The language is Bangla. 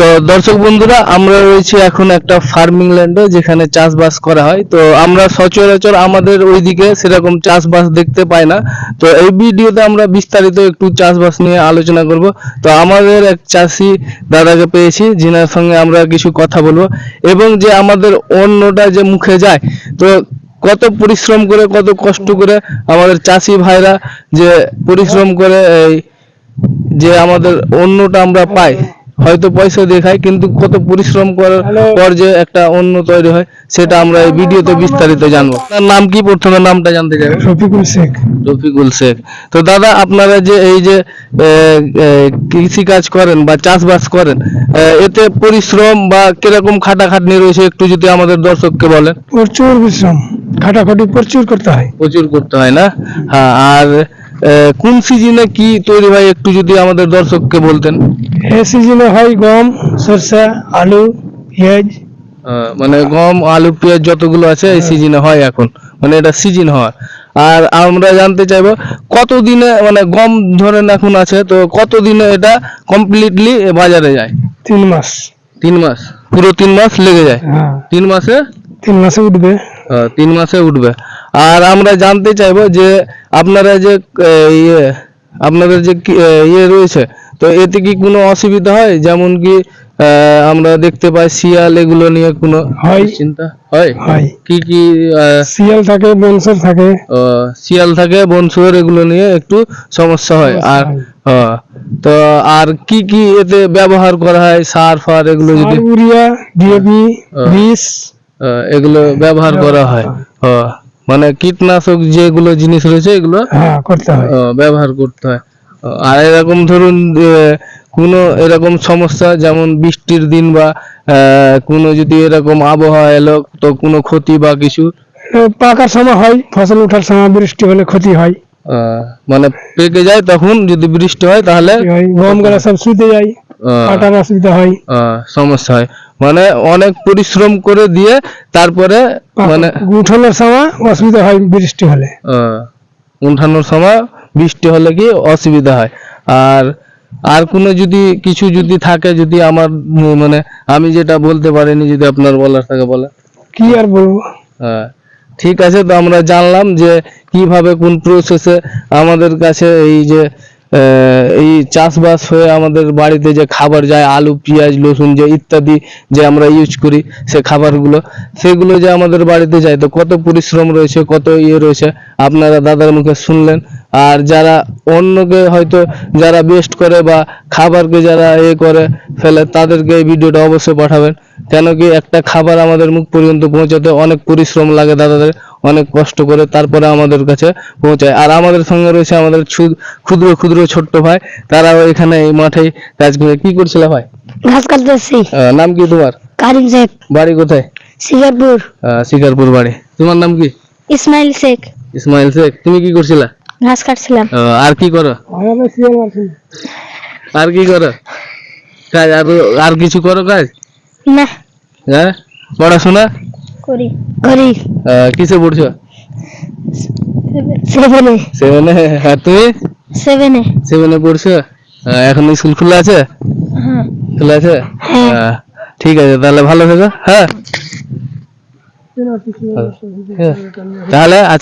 সো দর্শক বন্ধুরা, আমরা রয়েছি এখন একটা ফার্মিং ল্যান্ডে যেখানে চাষবাস করা হয়। তো, আমরা সচরাচর আমাদের ওইদিকে সেরকম চাষবাস দেখতে পাই না। তো, এই ভিডিওতে আমরা বিস্তারিত একটু চাষবাস নিয়ে আলোচনা করব। তো, আমাদের এক চাষি দাদাকে পেয়েছি, যিনার সঙ্গে আমরা কিছু কথা বলব। এবং যে আমাদের অন্যটা যে মুখে যায়, তো কত পরিশ্রম করে, কত কষ্ট করে আমাদের চাষি ভাইরা যে পরিশ্রম করে এই যে আমাদের অন্যটা আমরা পাই। হয়তো পয়সা দিয়ে খাই কিন্তু কত পরিশ্রম করার পর যে একটা অন্য তৈরি হয় সেটা আমরা এই ভিডিওতে বিস্তারিত জানব। তার নাম কি প্রথমে? নামটা জানতে চাই। রফিকুল শেখ। রফিকুল শেখ। তো দাদা আপনারা যে এই যে কৃষি কাজ করেন বা চাষবাস করেন এতে পরিশ্রম বা কীরকম খাটাখাটনি রয়েছে একটু যদি আমাদের দর্শককে বলেন? প্রচুর বিশ্রাম খাটাখাটি প্রচুর করতে হয়। প্রচুর করতে হয় না? হ্যাঁ আর কোন সিজনে কি তৈরি হয়? একটু যদি আমাদের দর্শককে বলতেন। এই সিজনে হয় গম সরষা আলু পেঁয়াজ। মানে গম আলু পেঁয়াজ যতগুলো আছে এই সিজনে হয় এখন। মানে এটা সিজন হয় আর আমরা জানতে চাইব কত দিনে মানে গম ধরেন এখন আছে তো কত দিনে এটা কমপ্লিটলি বাজারে যায়? তিন মাস। তিন মাস। পুরো তিন মাস লেগে যায়? হ্যাঁ। তিন মাসে? তিন মাসে উঠবে। তিন মাসে উঠবে। আর আমরা জানতে চাইব যে আপনারা যে ইয়ে আপনাদের যে ইয়ে রয়েছে তো এতে কি কোনো অসুবিধা হয়? যেমন কি আহ, আমরা দেখতে পাই শিয়াল এগুলো নিয়ে কোনো হয়। চিন্তা হয়? হয়। কি কি শিয়াল থাকে বনসর থাকে। শিয়াল থাকে বন শুয়োর এগুলো নিয়ে একটু সমস্যা হয়। আর তো আর কি কি এতে ব্যবহার করা হয়? সার ফার এগুলো যদি ইউরিয়া ডিএপি হ্যাঁ। বিষ। এগুলো ব্যবহার করা হয়। আহ, মানে কীটনাশক যেগুলো জিনিস রয়েছে এগুলো হ্যাঁ করতে হয়। ব্যবহার করতে হয়। আর এরকম ধরুন কোনো এরকম সমস্যা যেমন বৃষ্টির দিন বা কোনো যদি এরকম আবহাওয়া এলো তো কোনো ক্ষতি বা কিছু? পাকার সময় হয় ফসল ওঠার সময় বৃষ্টি হলে ক্ষতি হয়। আহ, মানে পেকে যায় তখন যদি বৃষ্টি হয় তাহলে গমগুলা সব শুতে যায় কাটার অসুবিধা হয়। আহ, সমস্যা হয়। মানে অনেক পরিশ্রম করে দিয়ে তারপরে মানে উঠানোর সময় অসুবিধা হয় বৃষ্টি হলে। উঠানোর সময় বৃষ্টি হলে কি অসুবিধা হয়। আর আর কোনো যদি কিছু যদি থাকে যদি আমার মানে আমি যেটা বলতে পারিনি যদি আপনার বলার থাকে বলে। কি আর বলব? হ্যাঁ ঠিক আছে তো আমরা জানলাম যে কীভাবে কোন প্রসেসে আমাদের কাছে এই যে এই চাষবাস হয়ে আমাদের বাড়িতে যে খাবার যায়, আলু, পেঁয়াজ, রসুন যে ইত্যাদি যে আমরা ইউজ করি, সে খাবারগুলো, সেগুলো যে আমাদের বাড়িতে যায়, তো কত পরিশ্রম রয়েছে, কত ইয়ে রয়েছে, আপনারা দাদার মুখে শুনলেন। আর যারা অন্যকে হয়তো যারা বেস্ট করে বা খাবারকে যারা এ করে ফেলে, তাদেরকে এই ভিডিওটা অবশ্যই পাঠাবেন। কেন কি একটা খাবার আমাদের মুখ পর্যন্ত পৌঁছাতে অনেক পরিশ্রম লাগে দাদাদের। অনেক কষ্ট করে তারপরে আমাদের কাছে পৌঁছায়। আর আমাদের সঙ্গে রয়েছে আমাদের ক্ষুদ্র ক্ষুদ্র ছোট্ট ভাই। তারাও এখানে এই মাঠেই কাজ করে। কি করছিল ভাই? ঘাস কাটতেছি। নাম কি তোমার? কারিম শেখ। বাড়ি কোথায়? শিকারপুর। শিকারপুর বাড়ি। তোমার নাম কি? ইসমাইল শেখ। ইসমাইল শেখ। তুমি কি করছিলা? ঘাস কাটছিলাম। আর কি করো? আর কি করো? কাজ আর আর কিছু করো কাজ? না। হ্যাঁ? পড়াশোনা? করি। করি। কিসে পড়ছো? সেভেনে সেভেনে আর তুমি? সেভেনে সেভেনে পড়ছো? এখন স্কুল খোলা আছে? হ্যাঁ। খোলা আছে? হ্যাঁ। ঠিক আছে তাহলে ভালো থেকো হ্যাঁ? হ্যাঁ। তাহলে আজ